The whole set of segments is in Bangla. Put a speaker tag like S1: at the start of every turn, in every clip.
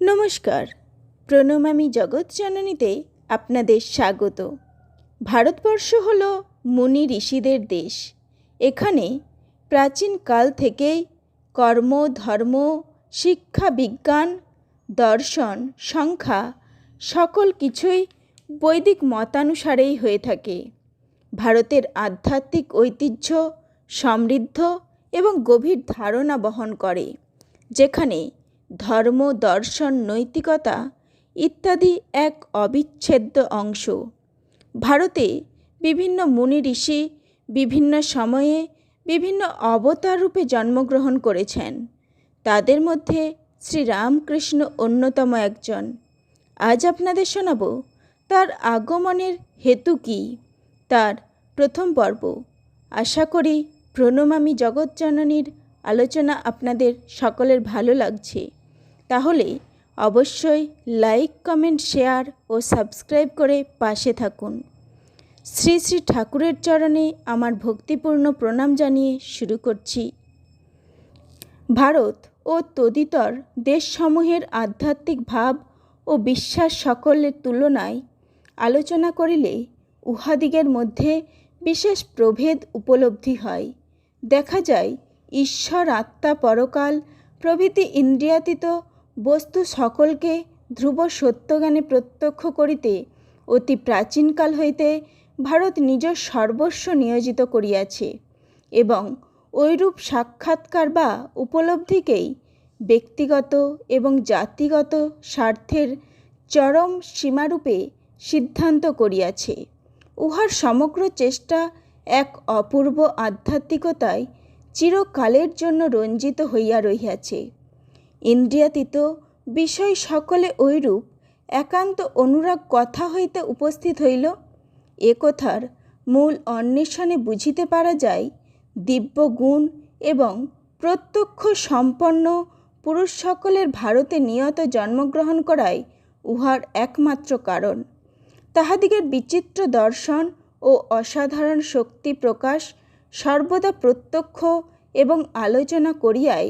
S1: নমস্কার। প্রণমামী জগৎ জননীতে আপনাদের স্বাগত। ভারতবর্ষ হল মুনি ঋষিদের দেশ। এখানে প্রাচীন কাল থেকেই কর্ম, ধর্ম, শিক্ষা, বিজ্ঞান, দর্শন, সংখ্যা সকল কিছুই বৈদিক মতানুসারেই হয়ে থাকে। ভারতের আধ্যাত্মিক ঐতিহ্য সমৃদ্ধ এবং গভীর ধারণা বহন করে, যেখানে ধর্ম, দর্শন, নৈতিকতা ইত্যাদি এক অবিচ্ছেদ্য অংশ। ভারতে বিভিন্ন মুনি ঋষি বিভিন্ন সময়ে বিভিন্ন অবতার রূপে জন্মগ্রহণ করেছেন। তাদের মধ্যে শ্রীরামকৃষ্ণ অন্যতম একজন। আজ আপনাদের শোনাব, তার আগমনের হেতু কী? তার প্রথম পর্ব। আশা করি প্রণমামী জগৎজননীর আলোচনা আপনাদের সকলের ভালো লাগছে। তাহলে অবশ্যই লাইক, কমেন্ট, শেয়ার ও সাবস্ক্রাইব করে পাশে থাকুন। শ্রী শ্রী ঠাকুরের চরণে আমার ভক্তিপূর্ণ প্রণাম জানিয়ে শুরু করছি। ভারত ও তদিতর দেশসমূহের আধ্যাত্মিক ভাব ও বিশ্বাস সকলের তুলনায় আলোচনা করিলে উহাদিগের মধ্যে বিশেষ প্রভেদ উপলব্ধি হয়। দেখা যায়, ঈশ্বর আত্মা পরকাল প্রভৃতি ইন্দ্রিয়াতীত বস্তু সকলকে ধ্রুব সত্যজ্ঞানে প্রত্যক্ষ করিতে অতি প্রাচীনকাল হইতে ভারত নিজ সর্বস্ব নিয়োজিত করিয়াছে এবং ঐরূপ সাক্ষাৎকার বা উপলব্ধিকেই ব্যক্তিগত এবং জাতিগত স্বার্থের চরম সীমারূপে সিদ্ধান্ত করিয়াছে। উহার সমগ্র চেষ্টা এক অপূর্ব আধ্যাত্মিকতায় চিরকালের জন্য রঞ্জিত হইয়া রহিয়াছে। ইন্দ্রিয়াতীত বিষয় সকলে ঐরূপ, একান্ত অনুরাগ কথা হইতে উপস্থিত হইল। এ কথার মূল অন্বেষণে বুঝিতে পারা যায়, দিব্য গুণ এবং প্রত্যক্ষ সম্পন্ন পুরুষ সকলের ভারতে নিয়ত জন্মগ্রহণ করাই উহার একমাত্র কারণ। তাহাদিগের বিচিত্র দর্শন ও অসাধারণ শক্তি প্রকাশ সর্বদা প্রত্যক্ষ এবং আলোচনা করিয়াই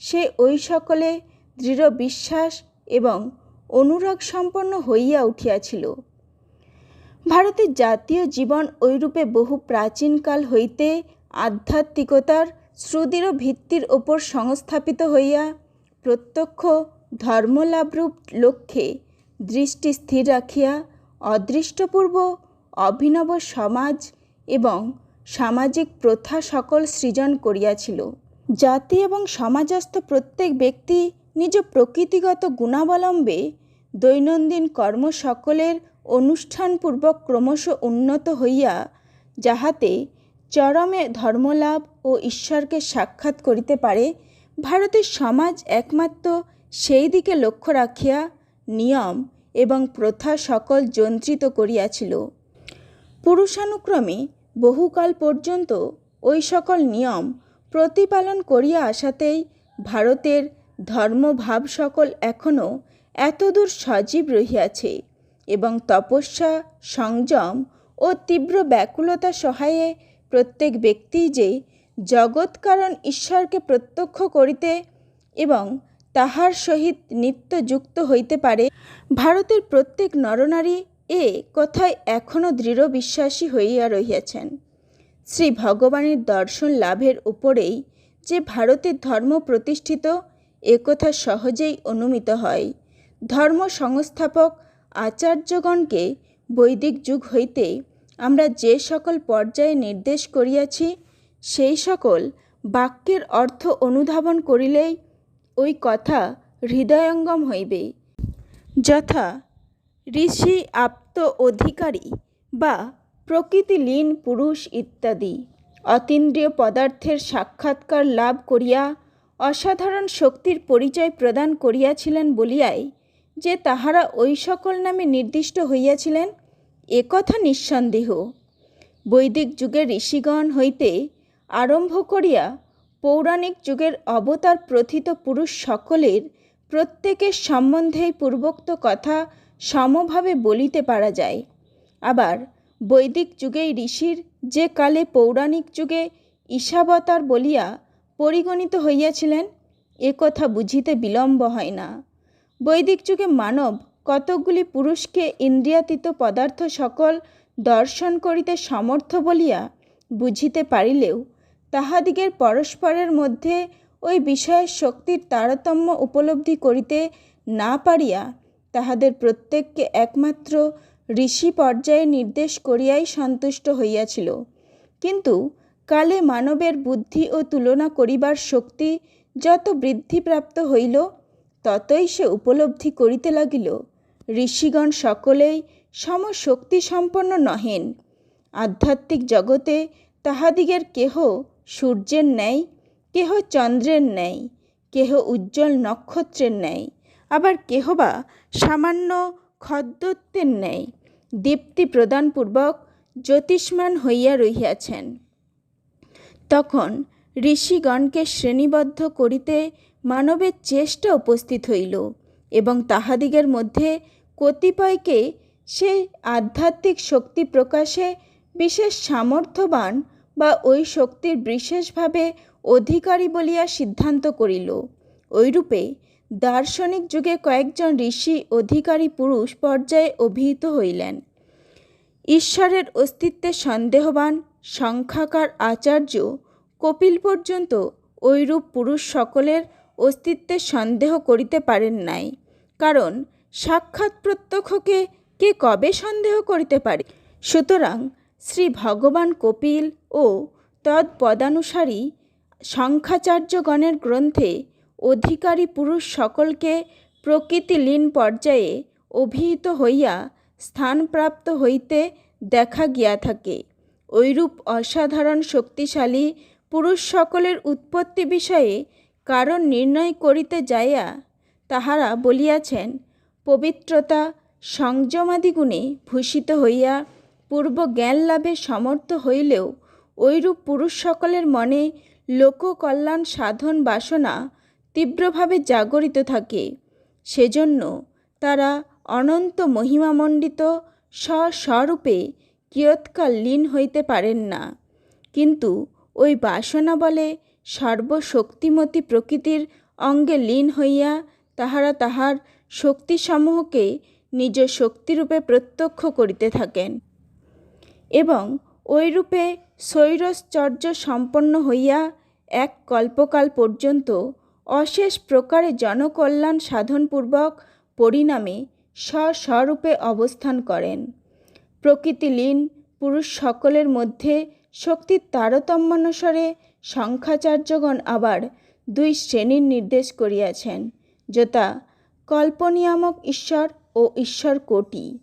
S1: সে ওই সকলে দৃঢ় বিশ্বাস এবং অনুরাগ সম্পন্ন হইয়া উঠিয়াছিল। ভারতের জাতীয় জীবন ঐরূপে বহু প্রাচীনকাল হইতে আধ্যাত্মিকতার সুদৃঢ় ভিত্তির ওপর সংস্থাপিত হইয়া প্রত্যক্ষ ধর্মলাভরূপ লক্ষ্যে দৃষ্টি স্থির রাখিয়া অদৃষ্টপূর্ব অভিনব সমাজ এবং সামাজিক প্রথা সকল সৃজন করিয়াছিল। জাতি এবং সমাজস্থ প্রত্যেক ব্যক্তি নিজ প্রকৃতিগত গুণাবলম্বে দৈনন্দিন কর্ম সকলের অনুষ্ঠানপূর্বক ক্রমশ উন্নত হইয়া যাহাতে চরমে ধর্মলাভ ও ঈশ্বরকে সাক্ষাৎ করিতে পারে, ভারতের সমাজ একমাত্র সেই দিকে লক্ষ্য রাখিয়া নিয়ম এবং প্রথা সকল যন্ত্রিত করিয়াছিল। পুরুষানুক্রমে বহুকাল পর্যন্ত ওই সকল নিয়ম প্রতিপালন করিয়া আসাতেই ভারতের ধর্মভাব সকল এখনও এতদূর সজীব রহিয়াছে এবং তপস্যা, সংযম ও তীব্র ব্যাকুলতা সহায়ে প্রত্যেক ব্যক্তি যে জগৎকারণ ঈশ্বরকে প্রত্যক্ষ করিতে এবং তাহার সহিত নিত্য যুক্ত হইতে পারে, ভারতের প্রত্যেক নরনারী এ কথায় এখনও দৃঢ় বিশ্বাসী হইয়া রহিয়াছেন। শ্রী ভগবানের দর্শন লাভের উপরেই যে ভারতের ধর্ম প্রতিষ্ঠিত একথা সহজেই অনুমিত হয়। ধর্ম সংস্থাপক আচার্যগণকে বৈদিক যুগ হইতে আমরা যে সকল পর্যায়ে নির্দেশ করিয়াছি, সেই সকল বাক্যের অর্থ অনুধাবন করিলেই ওই কথা হৃদয়ঙ্গম হইবে। যথা ঋষি আপ্ত অধিকারী বা প্রকৃতিলীন পুরুষ ইত্যাদি। অতীন্দ্রিয় পদার্থের সাক্ষাৎকার লাভ করিয়া অসাধারণ শক্তির পরিচয় প্রদান করিয়াছিলেন বলিয়াই যে তাহারা ওই সকল নামে নির্দিষ্ট হইয়াছিলেন একথা নিঃসন্দেহ। বৈদিক যুগের ঋষিগণ হইতে আরম্ভ করিয়া পৌরাণিক যুগের অবতার প্রথিত পুরুষ সকলের প্রত্যেকের সম্বন্ধেই পূর্বোক্ত কথা সমভাবে বলিতে পারা যায়। আবার বৈদিক যুগেই ঋষির যে কালে পৌরাণিক যুগে ঈশাবতার বলিয়া পরিগণিত হইয়াছিলেন, এ কথা বুঝিতে বিলম্ব হয় না। বৈদিক যুগে মানব কতকগুলি পুরুষকে ইন্দ্রিয়াতীত পদার্থ সকল দর্শন করিতে সমর্থ বলিয়া বুঝিতে পারিলেও, তাহাদিগের পরস্পরের মধ্যে ওই বিষয়ের শক্তির তারতম্য উপলব্ধি করিতে না পারিয়া তাহাদের প্রত্যেককে একমাত্র ঋষি পর্যায়ে নির্দেশ করিয়াই সন্তুষ্ট হইয়াছিল। কিন্তু কালে মানবের বুদ্ধি ও তুলনা করিবার শক্তি যত বৃদ্ধিপ্রাপ্ত হইল, ততই সে উপলব্ধি করিতে লাগিল। ঋষিগণ সকলেই সমশক্তিসম্পন্ন নহেন। আধ্যাত্মিক জগতে তাহাদিগের কেহ সূর্যের ন্যায়, কেহ চন্দ্রের ন্যায়, কেহ উজ্জ্বল নক্ষত্রের ন্যায়, আবার কেহ বা সামান্য খদ্দত্বের ন্যায়। দীপ্তি প্রদানপূর্বক জ্যোতিষ্মান হইয়া রহিয়াছেন। তখন ঋষিগণকে শ্রেণীবদ্ধ করিতে মানবের চেষ্টা উপস্থিত হইল এবং তাহাদিগের মধ্যে কতিপয়কে সে আধ্যাত্মিক শক্তি প্রকাশে বিশেষ সামর্থ্যবান বা ওই শক্তির বিশেষভাবে অধিকারী বলিয়া সিদ্ধান্ত করিল। ঐরূপে দার্শনিক যুগে কয়েকজন ঋষি অধিকারী পুরুষ পর্যায়ে অভিহিত হইলেন। ঈশ্বরের অস্তিত্বে সন্দেহবান, সংখ্যাকার আচার্য কপিল পর্যন্ত ঐরূপ পুরুষ সকলের অস্তিত্বে সন্দেহ করিতে পারেন নাই। কারণ সাক্ষাৎ প্রত্যক্ষকে কে কবে সন্দেহ করিতে পারে? সুতরাং শ্রী ভগবান কপিল ও তৎপদানুসারী সংখ্যাচার্যগণের গ্রন্থে অধিকারী পুরুষ সকলকে প্রকৃতিলীন পর্যায়ে অভিহিত হইয়া স্থানপ্রাপ্ত হইতে দেখা গিয়া থাকে। ঐরূপ অসাধারণ শক্তিশালী পুরুষ সকলের উৎপত্তি বিষয়ে কারণ নির্ণয় করিতে যাইয়া তাহারা বলিয়াছেন, পবিত্রতা সংযমাদি গুণে ভূষিত হইয়া পূর্ব জ্ঞান লাভে সমর্থ হইলেও ঐরূপ পুরুষ সকলের মনে লোককল্যাণ সাধন বাসনা তীব্রভাবে জাগরিত থাকে। সেজন্য তারা অনন্ত মহিমামণ্ডিত স্বস্বরূপে কিয়ৎকাল লীন হইতে পারেন না। কিন্তু ওই বাসনা বলে সর্বশক্তিমতী প্রকৃতির অঙ্গে লীন হইয়া তাহারা তাহার শক্তিসমূহকে নিজ শক্তিরূপে প্রত্যক্ষ করিতে থাকেন এবং ওইরূপে স্বৈরশ্চর্য সম্পন্ন হইয়া এক কল্পকাল পর্যন্ত অশেষ প্রকারে জনকল্যাণ সাধনপূর্বক পরিণামে স্বস্বরূপে অবস্থান করেন। প্রকৃতিলীন পুরুষ সকলের মধ্যে শক্তির তারতম্যানুসারে সংখ্যাচার্যগণ আবার দুই শ্রেণির নির্দেশ করিয়াছেন, যথা কল্পনিয়ামক ঈশ্বর ও ঈশ্বর কোটি।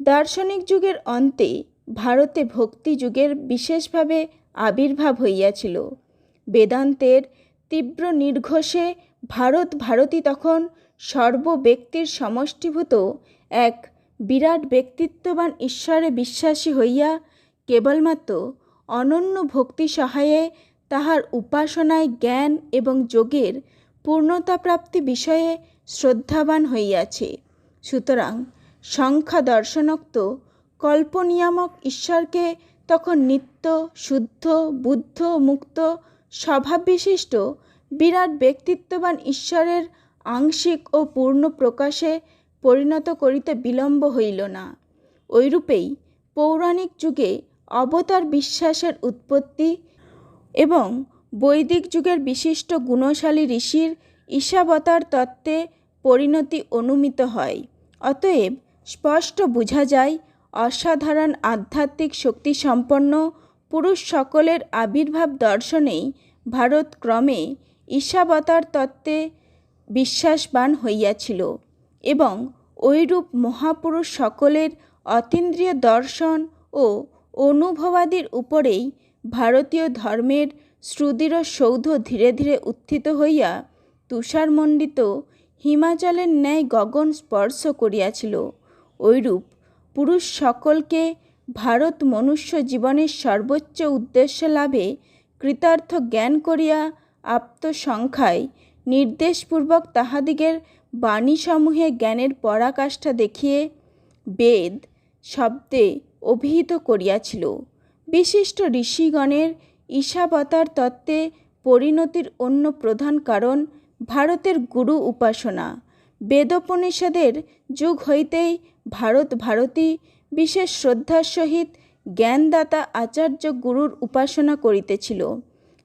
S1: দার্শনিক যুগের অন্তে ভারতে ভক্তি যুগের বিশেষভাবে আবির্ভাব হইয়াছিল। বেদান্তের তীব্র নির্ঘোষে ভারত ভারতী তখন সর্বব্যক্তির সমষ্টিভূত এক বিরাট ব্যক্তিত্ববান ঈশ্বরে বিশ্বাসী হইয়া কেবলমাত্র অনন্য ভক্তি সহায়ে তাহার উপাসনায় জ্ঞান এবং যোগের পূর্ণতাপ্রাপ্তি বিষয়ে শ্রদ্ধাবান হইয়াছে। সুতরাং সংখ্যা দর্শনোক্ত কল্পনিয়ামক ঈশ্বরকে তখন নিত্য, শুদ্ধ, বুদ্ধ, মুক্ত স্বভাববিশিষ্ট, বিরাট ব্যক্তিত্ববান ঈশ্বরের আংশিক ও পূর্ণ প্রকাশে পরিণত করিতে বিলম্ব হইল না। ঐরূপেই পৌরাণিক যুগে অবতার বিশ্বাসের উৎপত্তি এবং বৈদিক যুগের বিশিষ্ট গুণশালী ঋষির ঈশাবতার তত্ত্বে পরিণতি অনুমিত হয়। অতএব স্পষ্ট বোঝা যায়, অসাধারণ আধ্যাত্মিক শক্তিসম্পন্ন পুরুষ সকলের আবির্ভাব দর্শনেই ভারত ক্রমে ঈশাবতার তত্ত্বে বিশ্বাসবান হইয়াছিল এবং ঐরূপ মহাপুরুষ সকলের অতীন্দ্রিয় দর্শন ও অনুভবাদির উপরেই ভারতীয় ধর্মের সুদৃঢ় সৌধ ধীরে ধীরে উত্থিত হইয়া তুষারমণ্ডিত হিমাচলের ন্যায় গগন স্পর্শ করিয়াছিল। ঐরূপ পুরুষ সকলকে ভারত মনুষ্য জীবনের সর্বোচ্চ উদ্দেশ্য লাভে কৃতার্থ জ্ঞান করিয়া আপ্তসংখ্যায় নির্দেশপূর্বক তাহাদিগের বাণীসমূহে জ্ঞানের পরাকাষ্ঠা দেখিয়ে বেদ শব্দে অভিহিত করিয়াছিল। বিশিষ্ট ঋষিগণের ঈশাবতার তত্ত্বে পরিণতির অন্য প্রধান কারণ ভারতের গুরু উপাসনা। বেদোপনিষদের যুগ হইতেই ভারত ভারতী বিশেষ শ্রদ্ধার সহিত জ্ঞানদাতা আচার্য গুরুর উপাসনা করিতেছিল।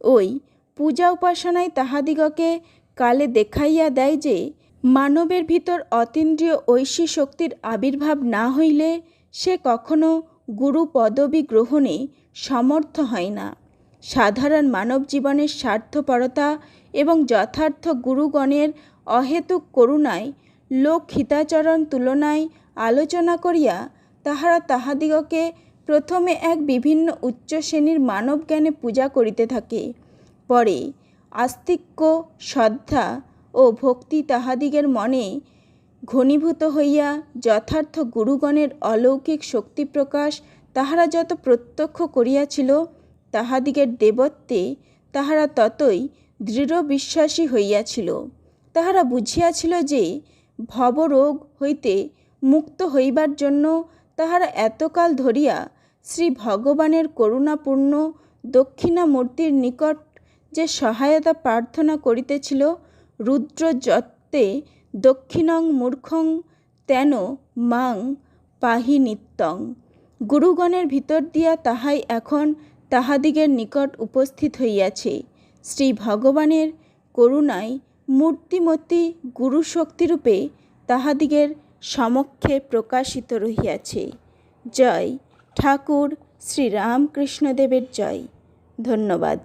S1: ওই পূজা উপাসনায় তাহাদিগকে কালে দেখাইয়া দেয় যে, মানবের ভিতর অতীন্দ্রিয় ঐশী শক্তির আবির্ভাব না হইলে সে কখনো গুরু পদবী গ্রহণে সমর্থ হয় না। সাধারণ মানব জীবনের স্বার্থপরতা এবং যথার্থ গুরুগণের অহেতুক করুণায় লোক হিতাচরণ তুলনায় আলোচনা করিয়া তাহারা তাহাদিগকে প্রথমে এক বিভিন্ন উচ্চ শ্রেণির মানব জ্ঞানে পূজা করিতে থাকে। পরে আস্তিক্য, শ্রদ্ধা ও ভক্তি তাহাদিগের মনে ঘনীভূত হইয়া যথার্থ গুরুগণের অলৌকিক শক্তি প্রকাশ তাহারা যত প্রত্যক্ষ করিয়াছিল, তাহাদিগের দেবত্বে তাহারা ততই দৃঢ় বিশ্বাসী হইয়াছিল। তাহারা বুঝিয়াছিল যে ভবরোগ হইতে মুক্ত হইবার জন্য তাহারা এতকাল ধরিয়া শ্রী ভগবানের করুণাপূর্ণ দক্ষিণামূর্তির নিকট যে সহায়তা প্রার্থনা করিতেছিল রুদ্র যত্তে দক্ষিণং মূর্খং তেন মাং পাহি নিত্যং। গুরুগণের ভিতর দিয়া তাহাই এখন তাহাদিগের নিকট উপস্থিত হইয়াছে। শ্রী ভগবানের করুণায় মূর্তিমতী গুরুশক্তিরূপে তাহাদিগের সমক্ষে প্রকাশিত রহিয়াছে। জয় ঠাকুর শ্রীরামকৃষ্ণদেবের জয়। ধন্যবাদ।